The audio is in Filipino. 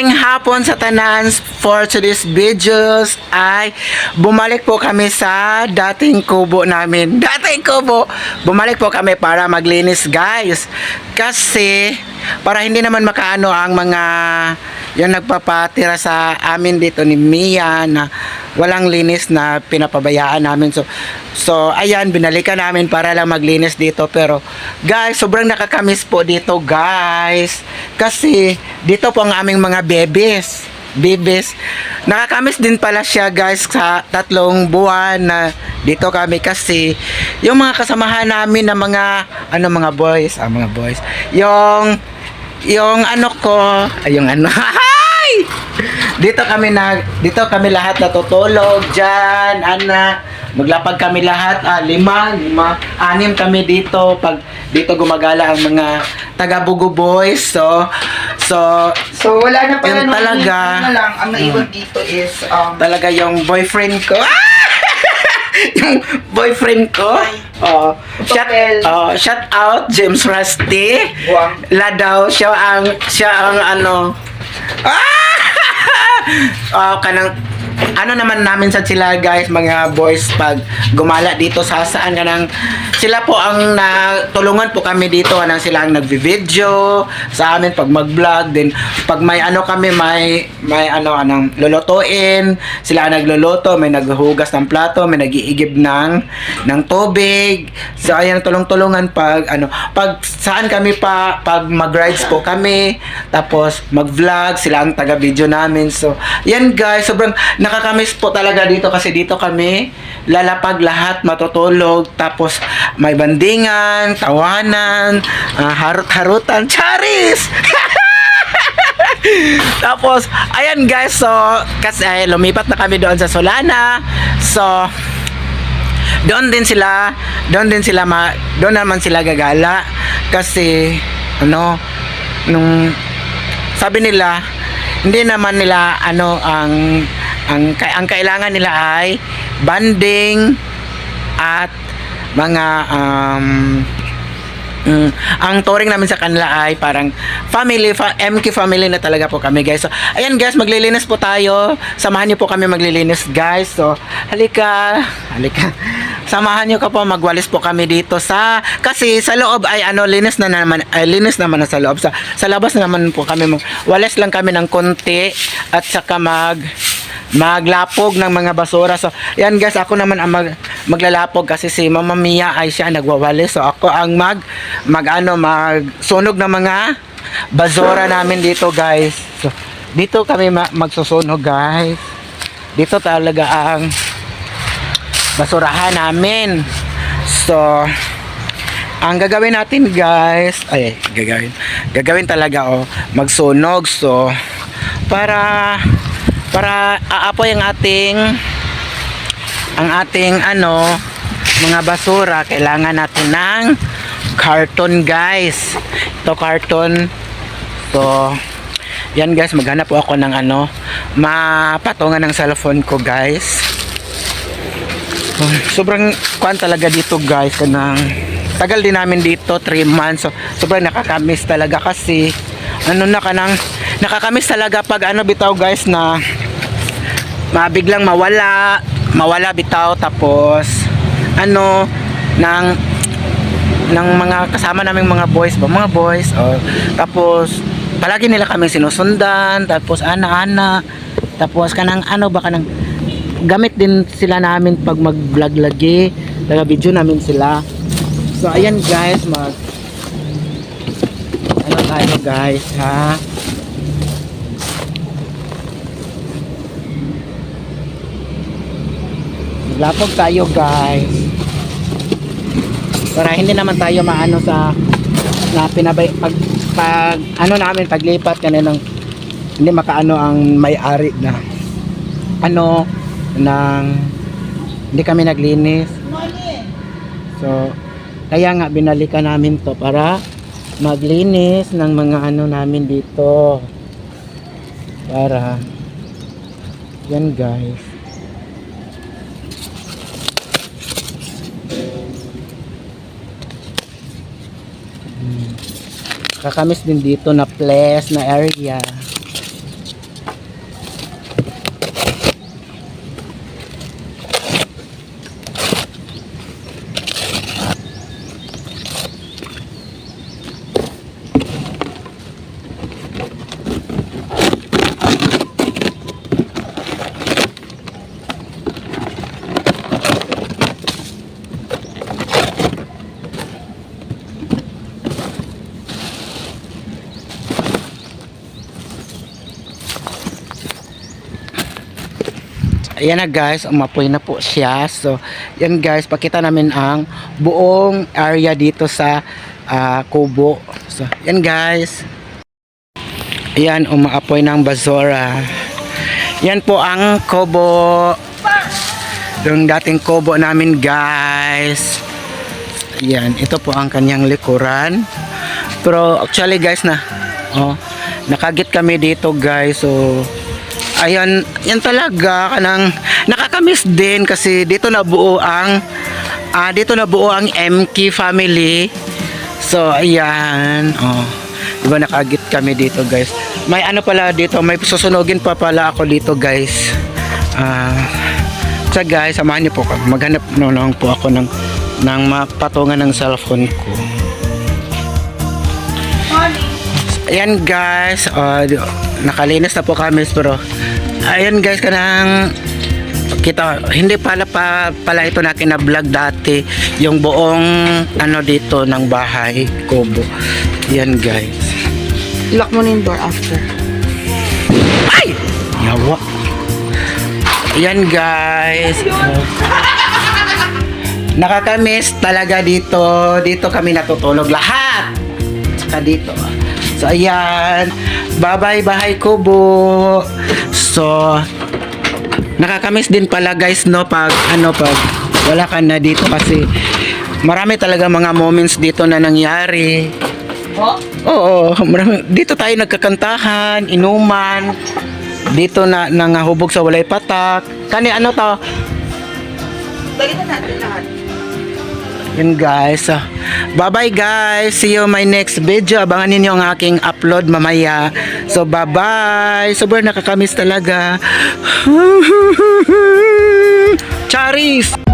Ngayong hapon sa tanan for today's videos ay bumalik po kami sa dating kubo namin. Dating kubo! Bumalik po kami para maglinis guys. Kasi para hindi naman makaano ang mga yung nagpapatira sa amin dito ni Mia na walang linis na pinapabayaan namin. So, so ayan, binalikan namin para lang maglinis dito. Pero guys, sobrang nakakamiss po dito guys. Kasi dito po ang aming mga bebes. Bebes. Nakakamiss din pala siya guys sa tatlong buwan na dito kami kasi yung mga kasamahan namin na mga ano mga boys, ah mga boys. Yung yung ano ko, ay yung ano. Dito kami na dito kami lahat natutulog diyan, ana. Maglapag kami lahat, ah, lima, lima, anim kami dito pag dito gumagala ang mga taga Bugo Boys. So, so So, wala na pala Yun talaga. ano na lang, ang naiwan dito is, um, talaga yung boyfriend ko. Ah! yung boyfriend ko. Oh, shout, oh, shout out James Rusty. Buwang. La daw siya ang siya ang ano. Ah! Oh, kanang ano naman namin sa sila guys mga boys pag gumala dito sa saan kanang sila po ang natulungan po kami dito anang sila ang nagvi-video sa amin pag mag-vlog. Din pag may ano kami may may ano anong lulutuin sila ang nagluluto may naghuhugas ng plato may nagiigib ng ng tubig. So ayan tulong-tulungan pag ano pag saan kami pa pag mag-rides po kami tapos mag-vlog sila ang taga-video namin. So yan guys sobrang nakakamiss po talaga dito kasi dito kami lalapag lahat matutulog tapos may bandingan tawanan ah, harut-harutan charis Tapos, ayan guys, so, kasi ay, lumipat na kami doon sa Solana. So, doon din sila, doon din sila, ma, doon naman sila gagala. Kasi, ano, nung, sabi nila, hindi naman nila, ano, ang, ang, ang kailangan nila ay banding at mga, um, Mm, ang touring namin sa kanila ay parang family, fa- MK family na talaga po kami guys. So, ayan guys, maglilinis po tayo. Samahan niyo po kami maglilinis guys. So, halika, halika. Samahan niyo ka po, magwalis po kami dito sa, kasi sa loob ay ano, linis na naman, ay linis naman na sa loob. Sa, sa labas na naman po kami, walis lang kami ng konti at saka mag, maglapog ng mga basura. So, yan guys, ako naman ang mag, maglalapog kasi si Mama Mia ay siya nagwawalis. So, ako ang mag, mag ano, magsunog ng mga basura namin dito guys. So, dito kami ma- magsusunog guys. Dito talaga ang basurahan namin. So, ang gagawin natin guys, ay gagawin, gagawin talaga oh, magsunog. So, para para aapoy ang ating ang ating ano mga basura. Kailangan natin ng carton guys. Ito carton. So yan guys maghanap po ako ng ano mapatungan ng cellphone ko guys. So, sobrang kuan talaga dito guys kanang tagal din namin dito 3 months. So sobrang nakakamiss talaga kasi ano na kanang nakakamiss talaga pag ano bitaw guys na mabiglang mawala mawala bitaw tapos ano ng ng mga kasama naming mga boys ba? Mga boys oh, tapos palagi nila kami sinusundan tapos ana-ana tapos kanang ano ba kanang gamit din sila namin pag mag-vlog lagi taga video namin sila. So ayan guys mag ano tayo guys ha Lapog tayo guys. Para hindi naman tayo maano sa na pinabay pag, pag ano namin paglipat kaninang hindi makaano ang may-ari na ano ng hindi kami naglinis. So kaya nga binalikan namin to para maglinis ng mga ano namin dito. Para yan guys. Kakamis din dito na place na area. Ayan na guys, umapoy na po siya. So, yan guys, pakita namin ang buong area dito sa ah, Kubo. So, yan guys. Ayan, umaapoy ng basura. Yan po ang Kubo. Yung dating Kubo namin guys. Ayan, ito po ang kanyang likuran. Pero actually guys na, oh, nakagit kami dito guys. So, ayan, yan talaga kanang nakakamiss din kasi dito nabuo ang ah dito nabuo ang MK family. So, ayan, oh. Diba nakagit kami dito guys. May ano pala dito, may susunugin pa pala ako dito guys. Ah, so guys, samahan niyo po ako. Maghanap no lang po ako ng ng mapatungan ng cellphone ko. Ayan guys, uh, nakalinis na po kami pero ayan guys kanang kita hindi pala pa, pala ito na kina-vlog dati yung buong ano dito ng bahay kubo. Yan guys. Lock mo na yung door after. Ay! Yawa. Yan guys. Nakakamiss talaga dito. Dito kami natutulog lahat. Saka dito. So ayan. Bye-bye bahay kubo. So nakakamiss din pala guys no pag ano pag wala ka na dito kasi marami talaga mga moments dito na nangyari. Oo, marami, dito tayo nagkakantahan, inuman. Dito na nangahubog sa walay patak. Kani ano to? Dali na natin lahat. Yun guys. So, bye-bye guys. See you my next video. Abangan ninyo ang aking upload mamaya. So, bye-bye. Sobrang nakakamiss talaga. Charis!